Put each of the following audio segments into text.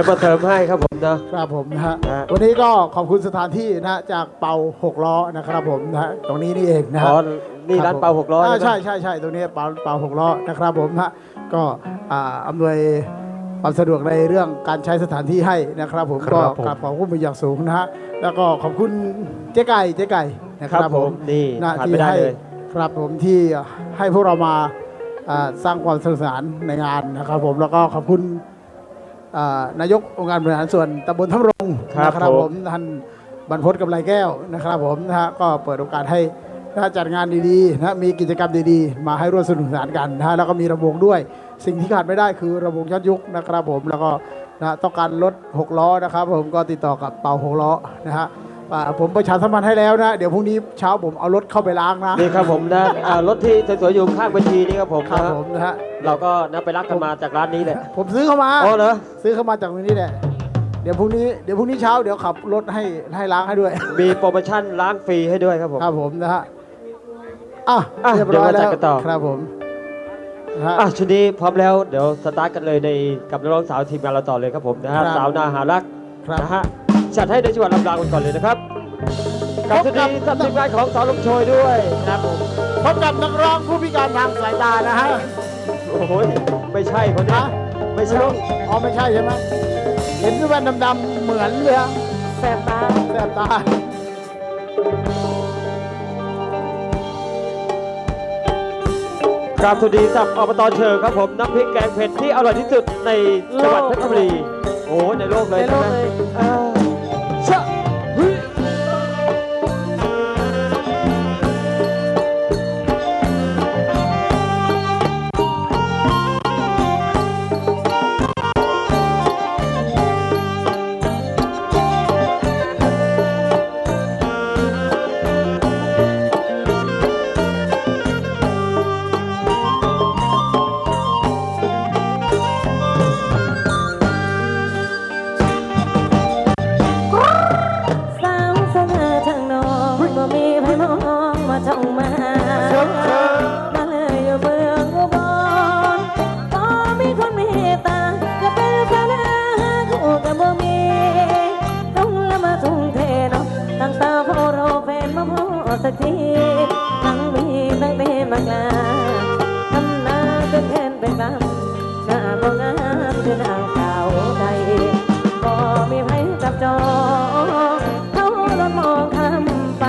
จะมาเติมให้ครับผมนะ ครับผมนะฮะฮะ วันนี้ก็ขอบคุณสถานที่นะฮะจากเป่าหกล้อนะครับผมนะฮะตรงนี้นี่เองนะฮะ อ๋อนี่ร้านเปาหกร้อยาใช่ใช่ใช่ตรงนี้เป่าเป่าหกล้อนะครับผมนะฮะก็อ่าอำนวยความสะดวกในเรื่องการใช้สถานที่ให้นะครับผมก็กราบขอบคุณเป็นอย่างสูงนะฮะแล้วก็ขอบคุณเจ๊ไก่เจ๊ไก่นะคครัรับบผผมมนี่นะขาดที่ไม่ได้ให้เลยครับผมที่ให้พวกเรามาอ่าสร้างความสนุกสนานในงานนะครับผมแล้วก็ขอบคุณอ่า นายกองค์การบริหารส่วนตำบลทับรงครับนะครับผผมมท่านบรรพตกำไรแก้วนะครับผมนะฮะก็เปิดโอกาสให้นะฮะจัดงานดีๆนะมีกิจกรรมดีๆ มาให้ร่วมสนุกสนานกันนะฮะแล้วก็มีระวงด้วย สิ่งที่ขาดไม่ได้คือระวงย้อนยุคนะครับผมแล้วก็นะต้องการรถหกล้อนะครับผมก็ติดต่อกับเป่าหกล้อนะฮะ อ่าผมประชาสัมพันธ์ให้แล้วนะ เดี๋ยวพรุ่งนี้เช้าผมเอารถเข้าไปล้างนะ นี่ครับผมนะอ่ารถที่สวยๆอยู่ข้างเวทีนี่ครับผมครับนะฮะผมนะฮะ เราก็นะไปรักกันมาจากร้านนี้แหละผมซื้อเข้ามาอ๋อเหรอ ซื้อเข้ามาจากตรงนี้แหละ เดี๋ยวพรุ่งนี้เดี๋ยวพรุ่งนี้เช้าเดี๋ยวขับรถให้ให้ล้างให้ด้วย มีโปรโมชั่นล้างฟรีให้ด้วยครับผม ครับผมนะฮะ อะอะเรียบร้อยเดี๋ยวมาจัแล้ดวกันต่อ ครับผมนะฮะ อะชุดนี้พร้อมแล้วเดี๋ยวสตาร์ทกันเลยในกับนักร้องสาวทีมงานเราต่อเลยครับผมนะฮะครับสาวนาหารักครับ นะฮะ จัดให้ในจังหวัดลำปางกันก่อนเลยนะครับกับชุดนี้กับทีมงานของสาวลมโชยด้วยครับผมพบกับนักร้องผู้พิการทางสายตานะฮะโอ้โหไม่ใช่คนนี้ฮะไม่ใช่อ๋อไม่ใช่ใช่ไหมเห็นแว่นดำๆเหมือนเลยอะแสบตาแสบตากราบสวัสดีสับอบตเชิงครับผมน้ำพริกแกงเผ็ดที่อร่อยที่สุดในจังหวัดเพชรบุรีโอ้โหในโลกเลยในโลใช่ไหมกเลย สักทีทั้งมีทั้งเดมากลาทำนาเป็นแทนเป็นลำหน้าบ่งามคือนางสาวไทยก็มีไผจับจองเขารถมองข้ามไป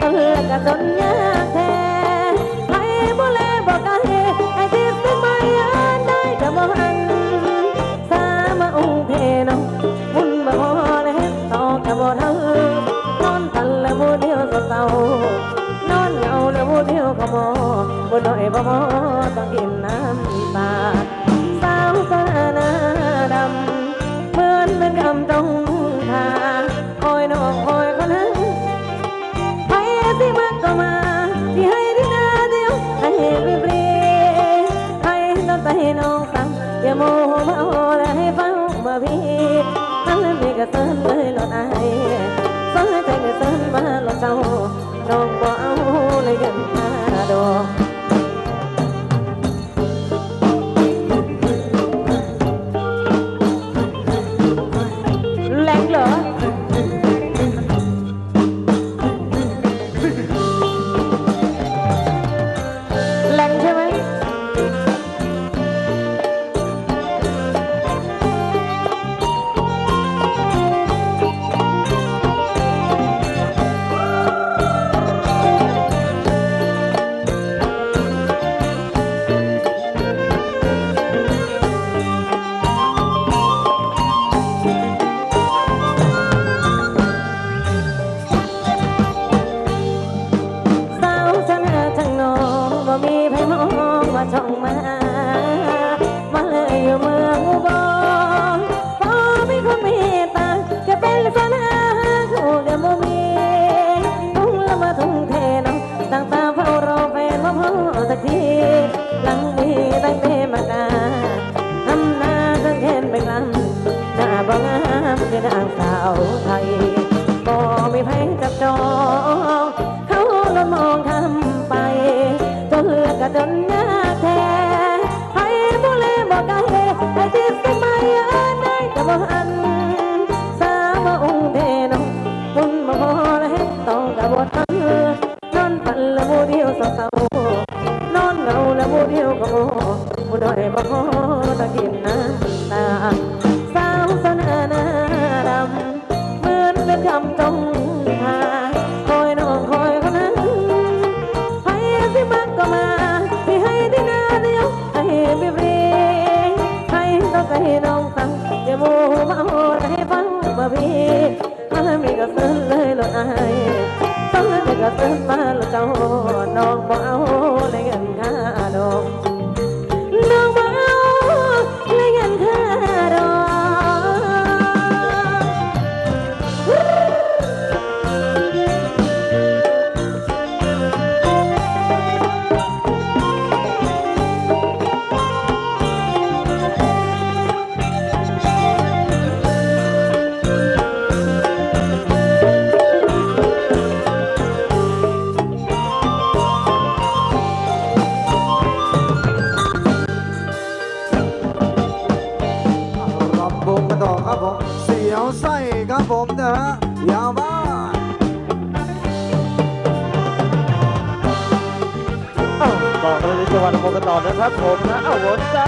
เออกะจนยากแท้ไผบ่แลบอกกันไอ้ที่สิมายันได้กะบ่หันสามาองค์เทนองบุญบ่พอแล้วต่อกะบ่เท่านอนตันล้วบ่เดียว เศร้านอนเหงาแล้วบ่เดียวขโมบ่น้อยบ่พอต้องกินน้ำตาสาวสาหน้าดำเหมือนเป็นคำต้องทาคอยน้องคอยคนนั้นไปสิมันก็มาที่ให้ที่นาเดียวให้ฟรีๆให้ต้องไปน้องฟังอย่าโมโหมาโอและให้ฟังมาพี่ทั้งนั้นมีกระเซินเลยหลอดไอสนใจกระเซินมาหลอดเจ้า กระดนน้าแท้ให้บุเลบอกได้ให้จิตกัยอะได้แต่บอันสามองเดนคุณมาพอแล้วตองกระบดอันนอนปันละโมเดียวสาวนอนเงาละโมเดีก็บุดอบ่ ให้ฟังบ่มีมามีก็ซึ้งเลยลอายซึ้งมีก็ซึ้งมาลดเจ้าน้องบ่เอาเลยเงินค่า บอกเลยในจังวัดโมกันต่อนะครับผมนะเอาวนจ้า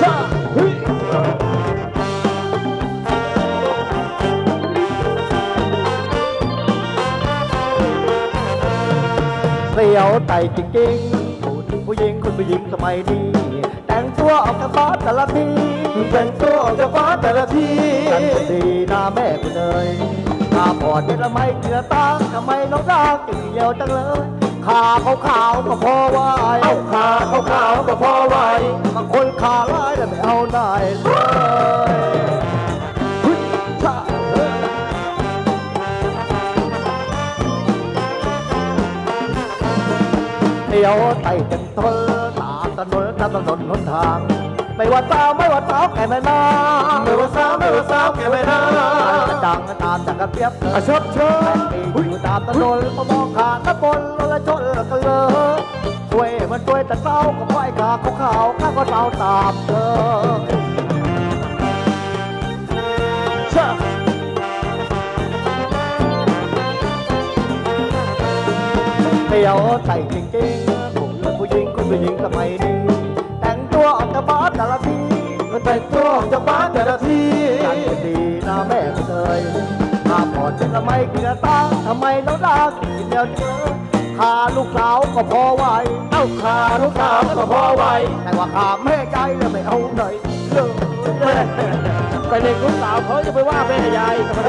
ชาเฮ้ยเสียวไต่จริงๆคุณผู้หญิงคุณผู้หญิงสมัยนี้แต่งตัวออกจากบ้านแต่ละทีแต่งตัวออกจากบ้านแต่ละทีกันดีหน้าแม่คุณเลยตาบอดเยอะไม่เจือตาทำไมน้องรักจึงเหี่ยวจังเลย ขาขาวๆก็พอไหวเอาขาขาวๆก็พอไหวบางคนขาลายแต่ไม่เอาได้เลยฮึ่ยชาเฮ้ยเดียวไต่เป็นทนตามถนนตามถนนหนทาง ไม่ว่าสาวไม่ว่าสาวแก่ไม่นาไม่ว่าสาวไม่ว่าสาวแก่ไม่นาดังตามจากกระเปียบเลยชดเชย อยู่ตามถนนมามองขาตะบนแล้วชนกันเลยช่วยมันช่วยแต่เศร้าก็ปล่อยขาเขาขาวข้าก็เศร้าตามเธอชะเดียวใส่จริงๆผมเลิกผู้หญิงคุณผู้หญิงสมัยนี้แต่งตัวออกจากบ้านแต่ละทีแต่งตัวออกจากบ้านแต่ละทีกันดีหน้าแม่ก็เลย ถ้าพอจะทำไมกินตาทำไมน้องรักกินเดียวเจอขาลูกสาวก็พอไหวเอ้าขาลูกสาวก็พอไหวแต่ว่าขาแม่ใจเลยไม่เอาไหนเลยไปเด็กลูกสาวเขาจะไปว่าแม่ยายทำไม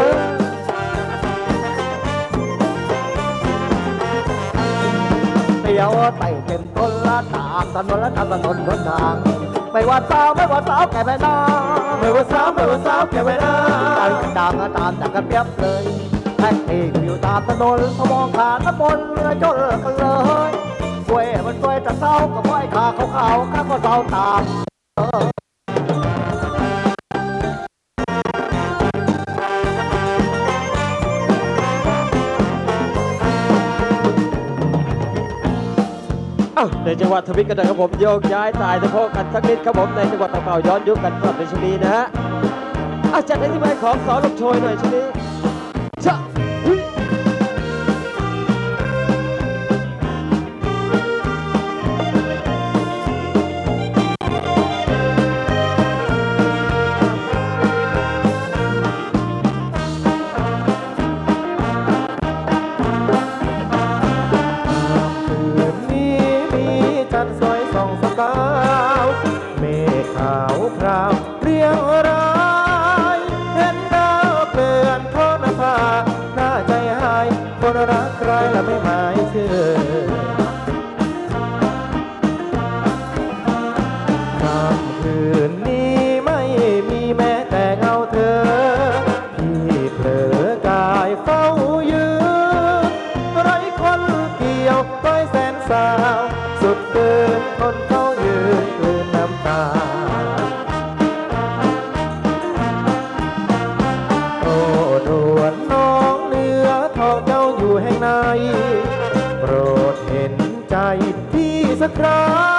เดียวไต่เต็มต้นละตามถนนละตามถนนหนทาง ไม่ว่าสาวไม่ว่าสาวแก่ไม่นาไม่ว่าสาวไม่ว่าสาวแก่ไม่นาตามตามตามจากกันเปรียบเลยแท็กซี่อยู่ตามถนนพมองขาน้ำมนต์เรือจนกันเลยสวยมันสวยแต่เศร้าก็ปล่อยขาเขาเขาข้าก็เศร้าตาม อ้าในจังหวัดทวิตกันนะครับผมโยกย้ายตายสะโพกกันสักนิดครับผมในจังหวัดตะเป่าย้อนยุคกันก่อนในช่วงนี้นะฮะอาจัดให้ที่มายของสอนลบโชยหน่อยช่วงนี้ชะ พี่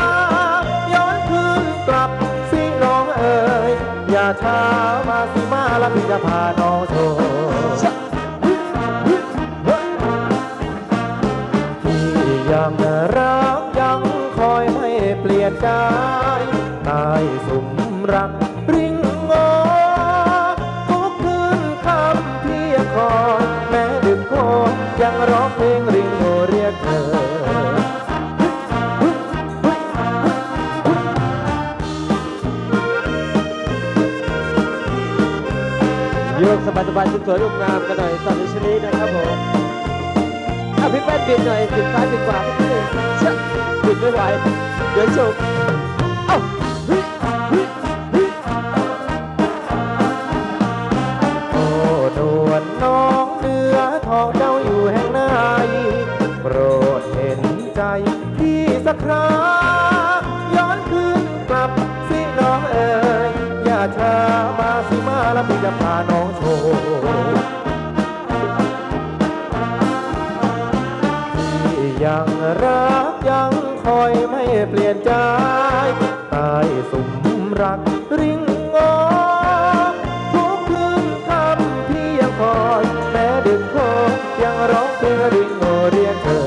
โยกสบายๆสวยๆงามกันหน่อยตอนในช่วงนี้นะครับผมะพี่แป้นบิดหน่อยบิดซ้ายบิดขวาพี่เชื่อบิดไม่ไหวเดี๋ยวจบเอ้าเฮ้ยเฮ้ยเฮ้ยโอ้นวลน้องเนื้อทองเจ้าอยู่แห่งไหนโปรดเห็นใจพี่สักคราย้อนคืนกลับสิน้องเอ๋ยอย่าช้ามาสิมาแล้วพี่จะพาน้อง ลี่ยนใจใต้สุมรักริงงอทุกคืนคำพี่ยังคอยแม้ดึกโคยังร้องเพลงริงโอเรียกเธอ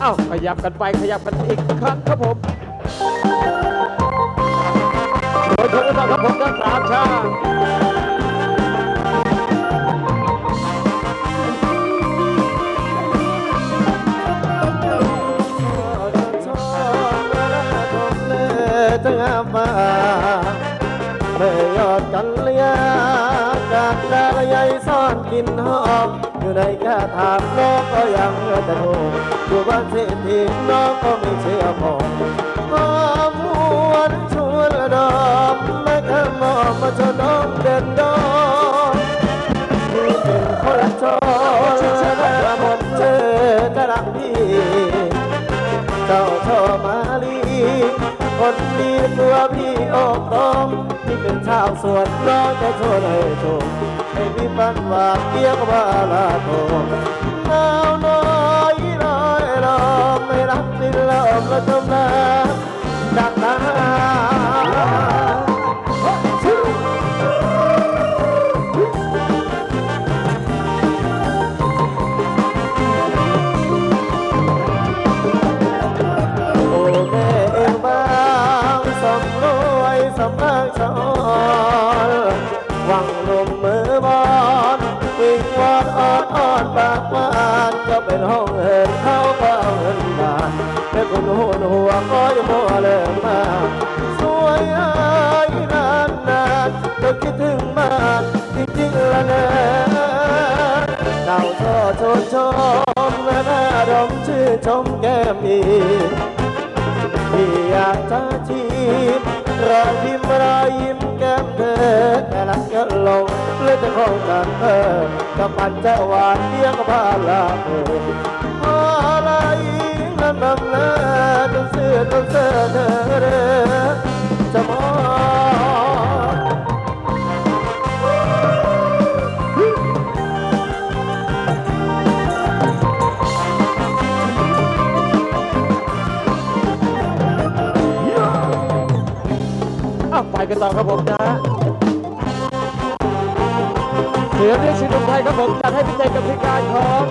เอ้าขยับกันไปขยับกันอีกครั้งครับผมโดยทุกท่านครับผมทั้งสามชาติ มอยู่ในแค่ถามน้องก็ยังจะโทรอยู่บ้านเศรษฐีน้องก็ไม่เชื่อพอหอมหวนชวนดอกไม่แค่มองมาจนน้องเด่นดอกเป็นคนชอบและมดเจอกระดังพี่เจ้าชอบมาลีคนดีตัวพี่ออกต้อมที่เป็นชาวสวนร้องจะโชว์ให้ชม ให้พี่ฟันว่าเกี่ยวว่าลาโตหนาวน้อยน้อยลมไม่รักสิ้นล ช่อชนชมและน่าดมชื่นชมแก้มอีที่อยากจะชีพรอยพิมพ์รอยยิ้มแก้มเธอแต่ละก็ลงเลยจะคงกันเธอกับปันจะหวานเดียวกับพาลาเธออะไรนั้นบำเน้อจนเสื้อจนเสื้อเธอ เอ้าไปกันต่อครับผมนะเสือเรียกชินมไทยครับผมจัดให้พิเศษกับพิการของ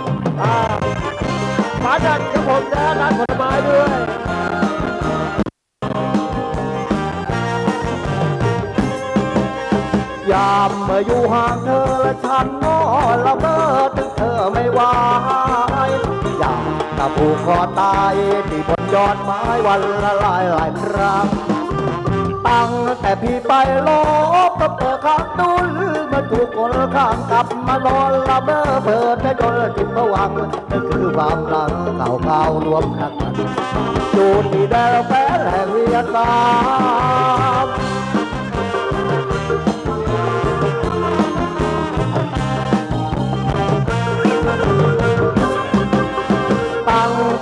อ่าหมาดันครับผมนะร้านผลไม้ด้วยยามเมื่ออยู่ห่างเธอและฉันนอนละเมอถึงเธอไม่ไหวอยากจะผูกคอตายที่บนยอดไม้วันละหลายหลายครั้ง ตังแต่พี่ไปลบก็เปิดข้างดุลมาถูกคนข้างกลับมานอนละเมอเปิดให้จนจิตประวังนั่นคือความหลังเก่าเก่ารวมรักกันจูดที่ได้แฟนแห่งเวียดนาม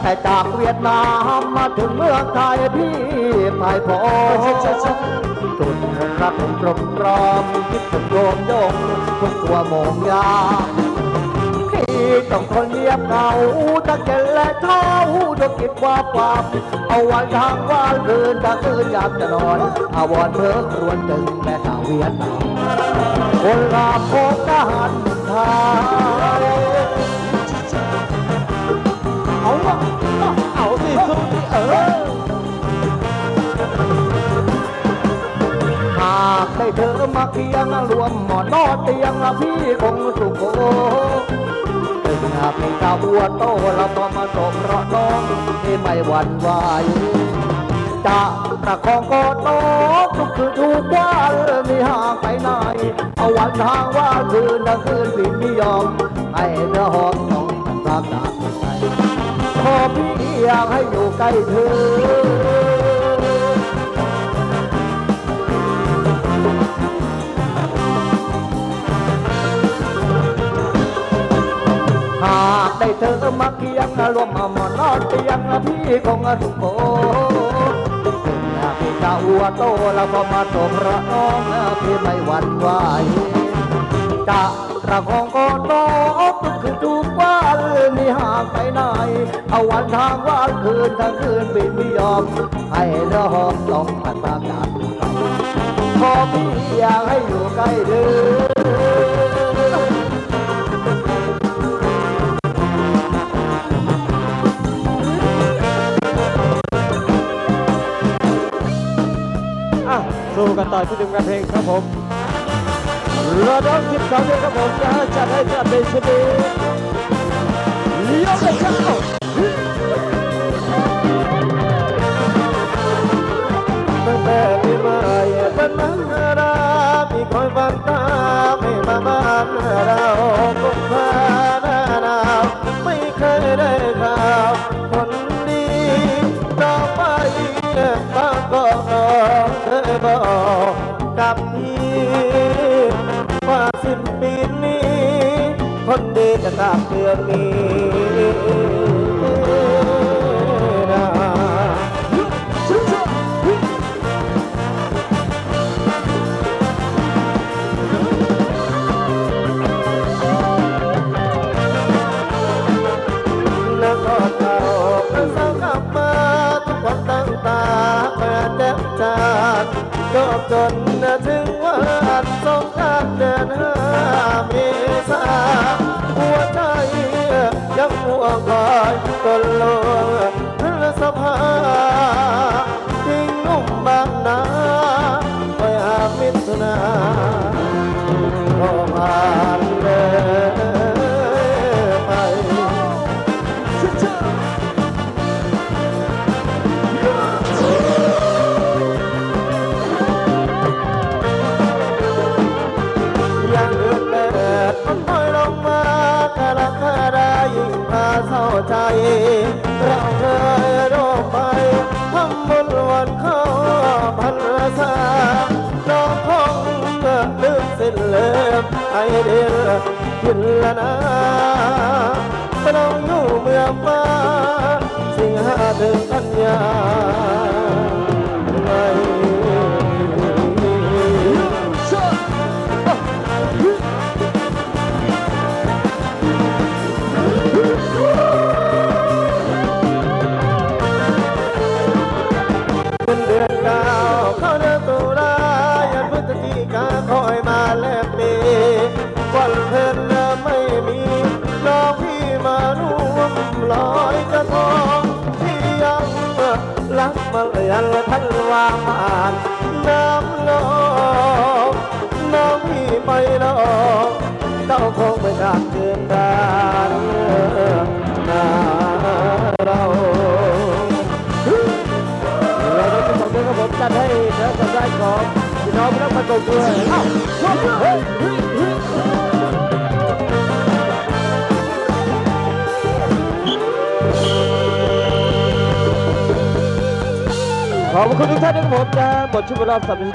แต่จากเวียดนามมาถึงเมืองไทยพี่ไม่พอจุดรักกลมกรอมคิดถึงโยมโยงทุกตัวโมงยาพี่ต้องคนเงียบเหงาตั้งเกลและเท้าดวงกิจว่าความเอาวันทางวันคืนตาคืนอยากจะนอนอาวรเพิกรวนตึงแม่สาวเวียดนามคนลาโคกทหารไทย เอาวะเอาสิสู้สิเออ หากได้เธอมาเคียงรวมหมอนนอนเตียงละพี่คงสุขโขถึงหากเป็นกาบัวโตเราก็มาตกเพราะน้องที่ไม่หวั่นไหวจะประคองกอดน้องทุกคืนทุกวันไม่ห่างไปไหนเอาวันทางว่าคืนนะคืนปิดไม่ยอมให้เนื้อหอมต้องรักจาก ขอพี่อยากให้อยู่ใกล้เธอ หากได้เธอมาเคียงรวมมามนอนเตียงพี่คงสุขโขอยากพี่จะอัวโตแล้วพอมาตกระน้องพี่ไม่หวั่นไหวจะระคองกอดน้อง คืนทุกวันนี่ห่างไปไหน เอาวันทางวันคืนทั้งคืนปิดไม่ยอม ให้เนื้อหอมต้องพัดประกาศขอพี่อยากให้อยู่ใกล้เธออะสู้กันต่อที่หนึ่งกันเพลงครับผม รอดองสิบสองเพลงครับผมนะฮะจัดให้จัดในชุดนี้ยกเลยครับตั้งแต่ปีใหม่เป็นมันรามีคอยฟังตาไมให้มาบ้านเราคงพาหน้าหนาวไม่เคยได้ข่าวคนดีต่อไปบ้างก็เคยบอก คนดีจะกลับเดือนนี้นะแล้วก็เท่าพระสากลับมาทุกวันตั้งตาเปิดแจ่มจานก็จนถึงวันสงกานเดือนห้าเม วงคอยตนลงพระสภา ลืมสิ้นเลืมไอ องที่ยังรักมาเลียนทันวางผ่านน้ำลงน้องพี่ไปลองเจ้าคงไม่จากเกินดานนาเราเราต้องสองเพลงครับผมจัดให้เนื้อสัปดาห์ของพี่น้องนักประกด้วยเอ้า ขอบคุณทุกท่านนะครับผมนะหมดช่วงเวลาสัปดาห์